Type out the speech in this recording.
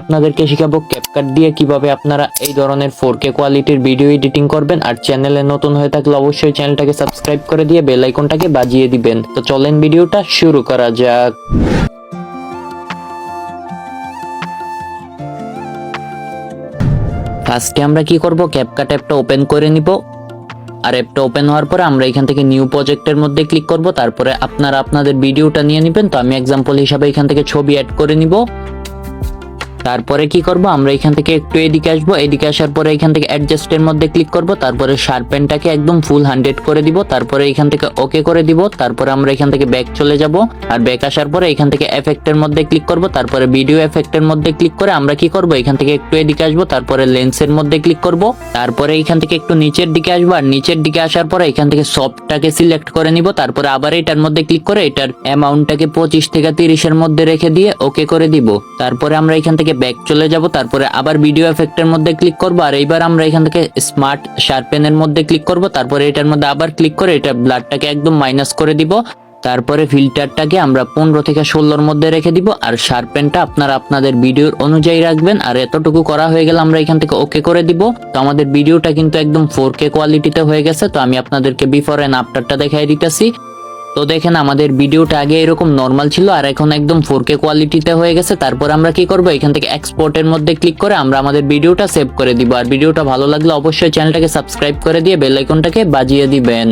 আপনাদেরকে শেখাবো ক্যাপকাট দিয়ে কীভাবে আপনারা এই ধরনের ফোর কে কোয়ালিটির ভিডিও এডিটিং করবেন। আর চ্যানেলে নতুন হয়ে থাকলে অবশ্যই চ্যানেলটাকে সাবস্ক্রাইব করে দিয়ে বেল আইকনটাকে বাজিয়ে দিবেন। তো চলেন ভিডিওটা শুরু করা যাক। ফার্স্টে আমরা কি করব? ক্যাপকাট অ্যাপটা ওপেন করে নিব। আর অ্যাপটা ওপেন হওয়ার পরে আমরা এখান থেকে নিউ প্রজেক্টের মধ্যে ক্লিক করব। তারপরে আপনারা আপনাদের ভিডিওটা নিয়ে নেবেন। তো আমি এক্সাম্পল হিসাবে এখান থেকে ছবি অ্যাড করে নিব। তারপরে কি করব? আমরা এখান থেকে একটু এদিকে আসব। এদিকে আসার পরে এখান থেকে অ্যাডজাস্টের মধ্যে ক্লিক করব। তারপরে শার্পেনটাকে একদম ফুল হান্ড্রেড করে দিব। তারপরে এখান থেকে ওকে করে দিব। তারপরে আমরা এখান থেকে ব্যাক চলে যাব। আর ব্যাক আসার পরে এখান থেকে এফেক্টের মধ্যে ক্লিক করব। তারপরে ভিডিও এফেক্টের মধ্যে ক্লিক করে আমরা কি করব? এখান থেকে একটু এদিকে আসব। তারপরে লেন্সের মধ্যে ক্লিক করব। তারপরে এখান থেকে একটু নিচের দিকে আসব। আর নিচের দিকে আসার পরে এখান থেকে সফটটাকে সিলেক্ট করে নিব। তারপরে আবার এটার মধ্যে ক্লিক করে এটার অ্যামাউন্টটাকে পঁচিশ থেকে তিরিশের মধ্যে রেখে দিয়ে ওকে করে দিব। তারপরে আমরা এখান থেকে ব্যাক চলে যাব, তারপরে আবার ভিডিও এফেক্টের মধ্যে ক্লিক করব, আর এইবার আমরা এখান থেকে স্মার্ট শার্পেনের মধ্যে ক্লিক করব, তারপরে এটার মধ্যে আবার ক্লিক করে এটা ব্লাডটাকে একদম মাইনাস করে দিব, তারপরে ফিল্টারটাকে আমরা পনেরো থেকে ষোলোর মধ্যে রেখে দিব, আর শার্পেনটা আপনারা আপনাদের ভিডিওর অনুযায়ী রাখবেন, আর এতটুকু করা হয়ে গেলে আমরা এখান থেকে ওকে করে দিব। তো আমাদের ভিডিওটা কিন্তু একদম ফোর কে কোয়ালিটিতে হয়ে গেছে, তো আমি আপনাদেরকে বিফোর এন্ড আফটারটা দেখাই দিতেছি। তো দেখেন আমাদের ভিডিওটা আগে এরকম নর্মাল ছিল, আর এখন একদম ফোর কে কোয়ালিটিতে হয়ে গেছে। তারপর আমরা কি করব? এখান থেকে এক্সপোর্টের মধ্যে ক্লিক করে আমরা আমাদের ভিডিওটা সেভ করে দিব। আর ভিডিওটা ভালো লাগলে অবশ্যই চ্যানেলটাকে সাবস্ক্রাইব করে দিয়ে বেল আইকনটাকে বাজিয়ে দিবেন।